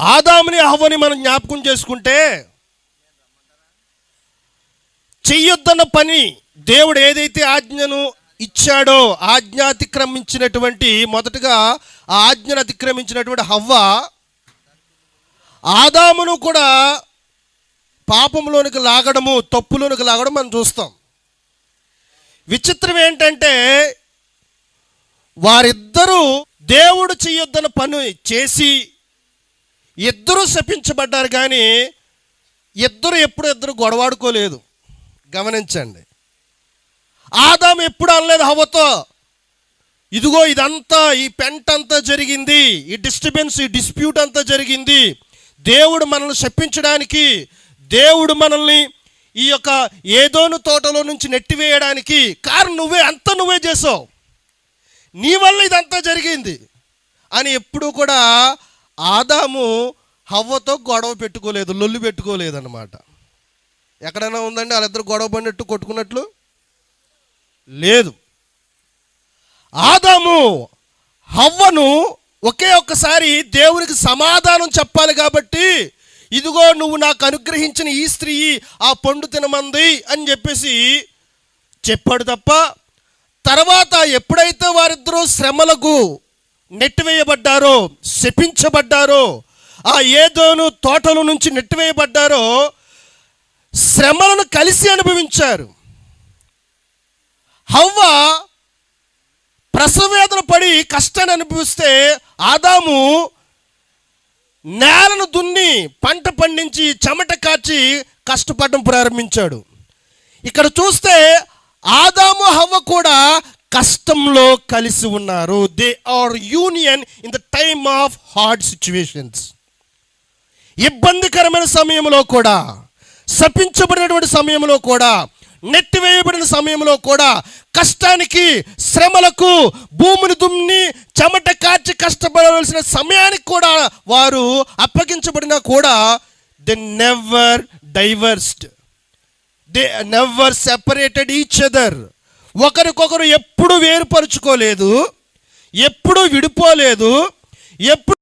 ఆదాముని అహ్వని మనం జ్ఞాపకం చేసుకుంటే చెయ్యొద్దన్న పని దేవుడు ఏదైతే ఆజ్ఞను ఇచ్చాడో ఆజ్ఞ అతిక్రమించినటువంటి మొదటగా ఆ ఆజ్ఞను అతిక్రమించినటువంటి హవ్వ ఆదామును కూడా పాపంలోనికి లాగడము తప్పులోనికి లాగడం మనం చూస్తాం. విచిత్రం ఏంటంటే వారిద్దరూ దేవుడు చేయొద్దన్న పని చేసి ఇద్దరూ శపించబడ్డారు కానీ ఇద్దరు ఎప్పుడు ఇద్దరు గొడవాడుకోలేదు. గమనించండి. ఆదాం ఎప్పుడు అనలేదు హవతో? ఇదిగో ఇదంతా ఈ పెంట్ అంతా జరిగింది ఈ డిస్టర్బెన్స్ ఈ డిస్ప్యూట్ అంతా జరిగింది. దేవుడు మనల్ని శప్పించడానికి దేవుడు మనల్ని ఈ యొక్క ఏదోను తోటలో నుంచి నెట్టివేయడానికి కారణం నువ్వే అంతా నువ్వే చేసావు. నీ వల్ల ఇదంతా జరిగింది. అని ఎప్పుడూ కూడా ఆదాము హవ్వతో గొడవ పెట్టుకోలేదు లొల్లు పెట్టుకోలేదన్నమాట. ఎక్కడైనా ఉందండి వాళ్ళిద్దరు గొడవ పడినట్టు కొట్టుకున్నట్లు? లేదు. ఆదాము హవ్వను ఒకే ఒక్కసారి దేవునికి సమాధానం చెప్పాలి కాబట్టి ఇదిగో నువ్వు నాకు అనుగ్రహించిన ఈ స్త్రీ ఆ పండు తినమంది అని చెప్పేసి చెప్పాడు తప్ప తర్వాత ఎప్పుడైతే వారిద్దరూ శ్రమలకు నెట్టివేయబడ్డారో శపించబడ్డారో ఆ ఏదోను తోటల నుంచి నెట్టివేయబడ్డారో శ్రమలను కలిసి అనుభవించారు. హవ్వ ప్రసవేదన పడి కష్టాన్ని అనుభవిస్తే ఆదాము నేలను దున్ని పంట పండించి చెమట కాచి కష్టపడడం ప్రారంభించాడు. ఇక్కడ చూస్తే ఆదాము హవ్వ కూడా కష్టంలో కలిసి ఉన్నారు. They are union in the time of hard situations ఇబ్బందికరమైన సమయంలో కూడా శపించబడినటువంటి సమయంలో కూడా నెట్టివేయబడిన సమయంలో కూడా కష్టానికి శ్రమలకు భూమిని దుమ్ని చెమట కాచి కష్టపడవలసిన సమయానికి కూడా వారు అప్పగించబడినా కూడా they never divorced they never separated each other ఒకరికొకరు ఎప్పుడు వేరుపరుచుకోలేదు ఎప్పుడు విడిపోలేదు ఎప్పుడు